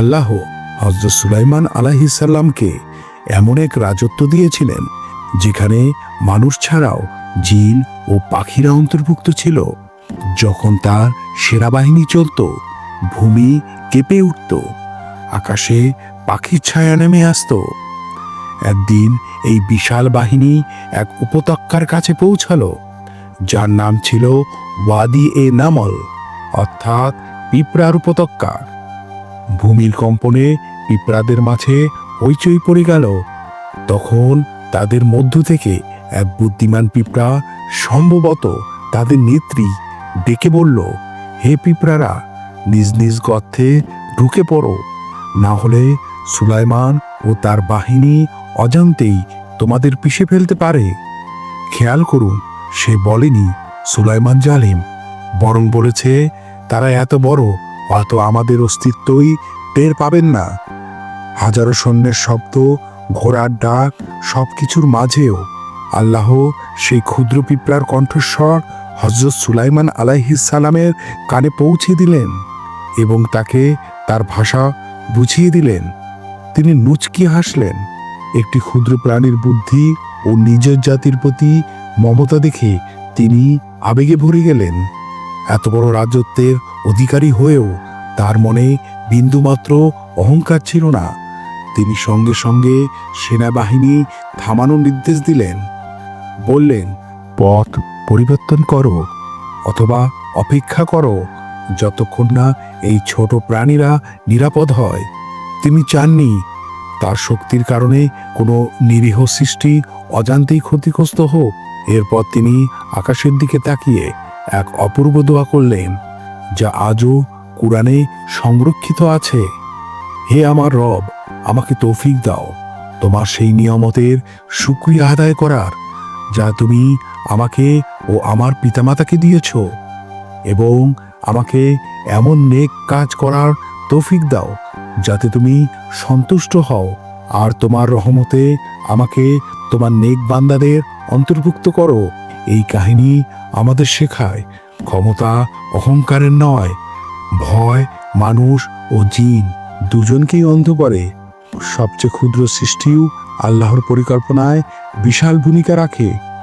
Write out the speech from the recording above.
আল্লাহ হজরত সুলাইমান আলাহিসাল্লামকে এমন এক রাজত্ব দিয়েছিলেন, যেখানে মানুষ ছাড়াও জিন ও পাখিরা অন্তর্ভুক্ত ছিল। যখন তার সেনাবাহিনী চলত, ভূমি কেঁপে উঠত, আকাশে পাখির ছায়া নেমে আসতো। একদিন এই বিশাল বাহিনী এক উপত্যকার কাছে পৌঁছালো, যার নাম ছিল ওয়াদি এ নামল অর্থাৎ পিঁপড়ার উপত্যকা। ভূমির কম্পনে পিঁপড়াদের মাঝে হইচই পড়ে গেল। তখন তাদের মধ্য থেকে এক বুদ্ধিমান পিঁপড়া সম্ভবত তাদের নেত্রী ডেকে বলল, হে পিঁপড়ারা, নিজ নিজ গর্থে ঢুকে পড়ো। না হলে সুলাইমান ও তার বাহিনী অজান্তেই তোমাদের পিষে ফেলতে পারে। খেয়াল করুন, সে বলেনি সুলাইমান জালিম। বরং বলেছে, তারা এত বড় অত আমাদের অস্তিত্বই টের পাবেন না। হাজারো সৈন্যের শব্দ, ঘোড়ার ডাক সব কিছুর মাঝেও আল্লাহ সেই ক্ষুদ্র পিঁপড়ার কণ্ঠস্বর হজরত সুলাইমান আলাইহিসালামের কানে পৌঁছে দিলেন এবং তাকে তার ভাষা বুঝিয়ে দিলেন। তিনি নুচকি হাসলেন। একটি ক্ষুদ্র প্রাণীর বুদ্ধি ও নিজের জাতির প্রতি মমতা দেখে তিনি আবেগে ভরে গেলেন। এত বড় রাজত্বের অধিকারী হয়েও তার মনে বিন্দুমাত্র অহংকার ছিল না। তিনি সঙ্গে সঙ্গে সেনাবাহিনী থামানোর নির্দেশ দিলেন। বললেন, পথ পরিবর্তন করো অথবা অপেক্ষা করো যতক্ষণ না এই ছোট প্রাণীরা নিরাপদ হয়। তিনি চাননি তার শক্তির কারণে কোনো নিরীহ সৃষ্টি অজান্তেই ক্ষতিগ্রস্ত হোক। এরপর তিনি আকাশের দিকে তাকিয়ে এক অপূর্ব দোয়া করলেন, যা আজও কোরআনে সংরক্ষিত আছে। হে আমার রব, আমাকে তৌফিক দাও। তোমার সেই নিয়মতের সুক্রিয়া আদায় করার, যা তুমি আমাকে ও আমার পিতামাতাকে দিয়েছ, এবং আমাকে এমন নেক কাজ করার তৌফিক দাও, যাতে তুমি সন্তুষ্ট হও, আর তোমার রহমতে আমাকে তোমার নেক বান্দাদের অন্তর্ভুক্ত করো। এই কাহিনী আমাদের শেখায়। ক্ষমতা অহংকারের নয়, ভয়, মানুষ ও জিন দুজনকেই অন্ধ করে। সবচেয়ে ক্ষুদ্র সৃষ্টিও আল্লাহর পরিকল্পনায় বিশাল ভূমিকা রাখে।